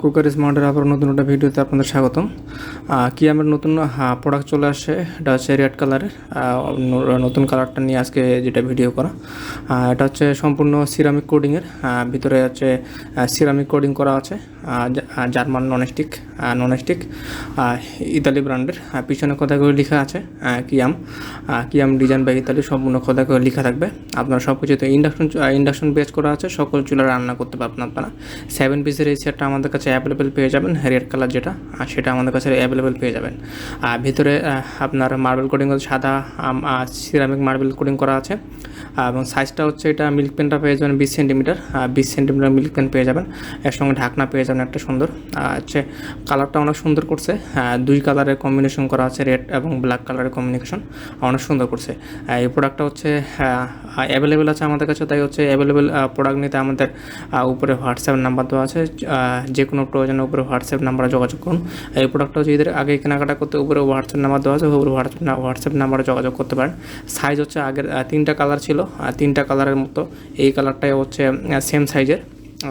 Cooker স্মার্টের আবার নতুন একটা ভিডিওতে আপনাদের স্বাগতম। কি আমার নতুন প্রোডাক্ট চলে আসছে, এটা হচ্ছে রেড কালারের নতুন কালারটা নিয়ে আজকে যেটা ভিডিও করা। এটা হচ্ছে সম্পূর্ণ সিরামিক কোডিংয়ের ভিতরে হচ্ছে সিরামিক কোডিং করা আছে জার্মান ননস্টিক ননস্টিক ইতালি ব্র্যান্ডের পিছনে কথা করে লেখা আছে কিয়াম। কিয়াম ডিজাইন বা ইতালি, সম্পূর্ণ কথা করে লেখা থাকবে। আপনারা সব কিছুতে ইন্ডাকশন ইন্ডাকশন বেস করা আছে, সকল চুলা রান্না করতে পারবেন আপনারা। সেভেন পিসের এই সেটটা আমাদের কাছে অ্যাভেলেবেল পেয়ে যাবেন রেড কালার যেটা আর সেটা আমাদের কাছে অ্যাভেলেবেল পেয়ে যাবেন। আর ভিতরে আপনার মার্বেল কোডিং সাদা সিরামিক মার্বেল কোডিং করা আছে। এবং সাইজটা হচ্ছে এটা মিল্ক পেনটা পেয়ে যাবেন বিশ সেন্টিমিটার বিশ সেন্টিমিটার মিল্ক পেন পেয়ে যাবেন। এর সঙ্গে ঢাকনা পেয়ে যাবেন একটা সুন্দর। হচ্ছে কালারটা অনেক সুন্দর করছে। দুই কালারের কম্বিনেশন করা আছে রেড এবং ব্ল্যাক কালারের কম্বিনেশন অনেক সুন্দর করছে। এই প্রোডাক্টটা হচ্ছে অ্যাভেলেবেল আছে আমাদের কাছে, তাই হচ্ছে অ্যাভেলেবেল প্রোডাক্ট নিতে আমাদের উপরে হোয়াটসঅ্যাপ নাম্বার দেওয়া আছে। যে কোনো প্রয়োজনে উপরে হোয়াটসঅ্যাপ নাম্বারে যোগাযোগ করুন। এই প্রোডাক্টটা যদি আগে কেনাকাটা করতে উপরে হোয়াটসঅ্যাপ নাম্বার দেওয়া আছে উপরে হোয়াটসঅ্যাপ হোয়াটসঅ্যাপ নাম্বারে যোগাযোগ করতে পারেন। সাইজ হচ্ছে আগের তিনটা কালার ছিল তিনটা কালারের মতো। এই কালারটাই হচ্ছে সেম সাইজের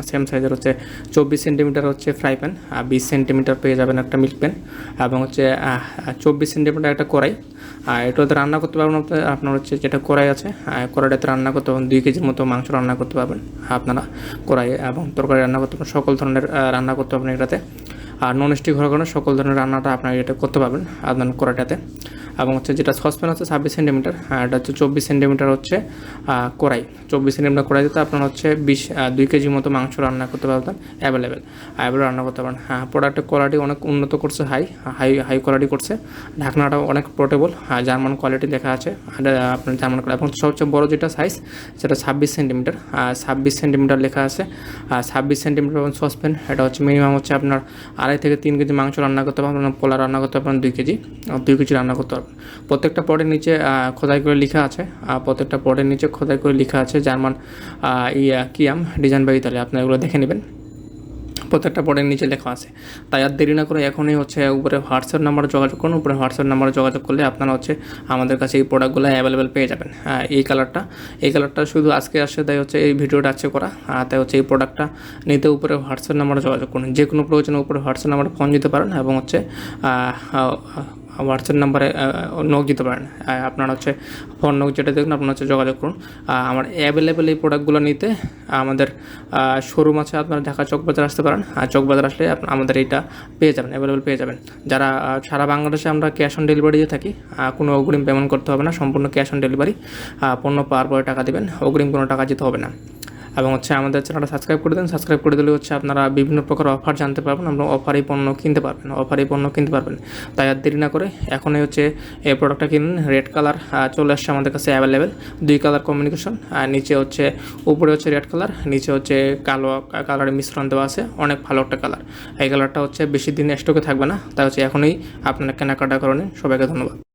সেম সাইজের হচ্ছে চব্বিশ সেন্টিমিটার হচ্ছে ফ্রাই প্যান আর বিশ সেন্টিমিটার পেয়ে যাবেন একটা মিল্ক প্যান এবং হচ্ছে চব্বিশ সেন্টিমিটার একটা কড়াই। আর এটাতে রান্না করতে পারবেন আপনার হচ্ছে যেটা কড়াই আছে কড়াইটাতে রান্না করতে পারবেন, দুই কেজির মতো মাংস রান্না করতে পারবেন। আপনারা কড়াই এবং তরকারি রান্না করতে পারবেন, সকল ধরনের রান্না করতে পারবেন এটাতে। আর নন স্টিক হওয়ার কারণে সকল ধরনের রান্নাটা আপনার এটা করতে পারবেন আপনার কড়াইটাতে। এবং হচ্ছে যেটা সসপ্যান হচ্ছে ছাব্বিশ সেন্টিমিটার, আর এটা হচ্ছে চব্বিশ সেন্টিমিটার হচ্ছে কড়াই। চব্বিশ সেন্টিমিটার কড়াই দিতে আপনার হচ্ছে বিশ দুই কেজি মতো মাংস রান্না করতে পারবেন অ্যাভেলেবেল অ্যাভেলেবল রান্না করতে পারেন হ্যাঁ প্রোডাক্টের কোয়ালিটি অনেক উন্নত করছে হাই হাই হাই কোয়ালিটি করছে। ঢাকনাটাও অনেক পোর্টেবল জার্মান কোয়ালিটি দেখা আছে। আপনার জার্মান কোয়ালিটি এবং সবচেয়ে বড় যেটা সাইজ সেটা ছাব্বিশ সেন্টিমিটার। ছাব্বিশ সেন্টিমিটার লেখা আছে। আর ছাব্বিশ সেন্টিমিটার সসপ্যান, এটা হচ্ছে মিনিমাম হচ্ছে আপনার আড়াই থেকে তিন কেজি মাংস রান্না করতে পারবেন পোলা রান্না করতে পারবেন, দুই কেজি। দুই কেজি রান্না করতে পারবেন। প্রত্যেকটা পটের নিচে খোদাই করে লেখা আছে। প্রত্যেকটা পটের নিচে খোদাই করে লেখা আছে জার্মান ইয়া, কিয়াম, ডিজাইন বা ইতালি। আপনারা এগুলো দেখে নেবেন। প্রত্যেকটা পটের নিচে লেখা আছে। তাই আর দেরি না করে এখনই হচ্ছে উপরে হোয়াটসঅ্যাপ নাম্বারে যোগাযোগ করুন। উপরে হোয়াটসঅ্যাপ নাম্বারে যোগাযোগ করলে আপনারা হচ্ছে আমাদের কাছে এই প্রোডাক্টগুলো অ্যাভেলেবেল পেয়ে যাবেন। এই কালারটা। এই কালারটা শুধু আজকে আসছে, তাই হচ্ছে এই ভিডিওটা আছে করা। আর তাই হচ্ছে এই প্রোডাক্টটা নিতে উপরে হোয়াটসঅ্যাপ নাম্বারে যোগাযোগ করুন। যে কোনো প্রয়োজনে উপরে হোয়াটসঅ্যাপ নাম্বারে ফোন দিতে পারেন এবং হচ্ছে হোয়াটসঅ্যাপ নাম্বারে নক দিতে পারেন। আপনারা হচ্ছে ফোন নক যেটা দেখুন, আপনারা হচ্ছে যোগাযোগ করুন। আমার অ্যাভেলেবেল এই প্রোডাক্টগুলো নিতে, আমাদের শোরুম আছে, আপনারা ঢাকা চকবাজার আসতে পারেন। আর চকবাজার আসলে আমাদের এইটা পেয়ে যাবেন অ্যাভেলেবেল পেয়ে যাবেন। যারা সারা বাংলাদেশে আমরা ক্যাশ অন ডেলিভারি দিয়ে থাকি কোনো অগ্রিম পেমেন্ট করতে হবে না, সম্পূর্ণ ক্যাশ অন ডেলিভারি পণ্য পাওয়ার পরে টাকা দেবেন, অগ্রিম কোনো টাকা দিতে হবে না। এবং হচ্ছে আমাদের চ্যানেলটা সাবস্ক্রাইব করে দেন। সাবস্ক্রাইব করে দিলে হচ্ছে আপনারা বিভিন্ন প্রকার অফার জানতে পারবেন আমরা অফারে পণ্য কিনতে পারবেন অফারে পণ্য কিনতে পারবেন। তাই আর দেরি না করে এখনই হচ্ছে এই প্রোডাক্টটা কিনুন। রেড কালার চলে আসছে আমাদের কাছে অ্যাভেলেবেল দুই কালার কমিউনিকেশন আর নিচে হচ্ছে, উপরে হচ্ছে রেড কালার নিচে হচ্ছে কালো কালারের মিশ্রণ দেওয়া আছে। অনেক ভালো একটা কালার এই কালারটা হচ্ছে বেশি দিন স্টকে থাকবে না। তাই হচ্ছে এখনই আপনারা কেনাকাটা করেন সবাইকে ধন্যবাদ।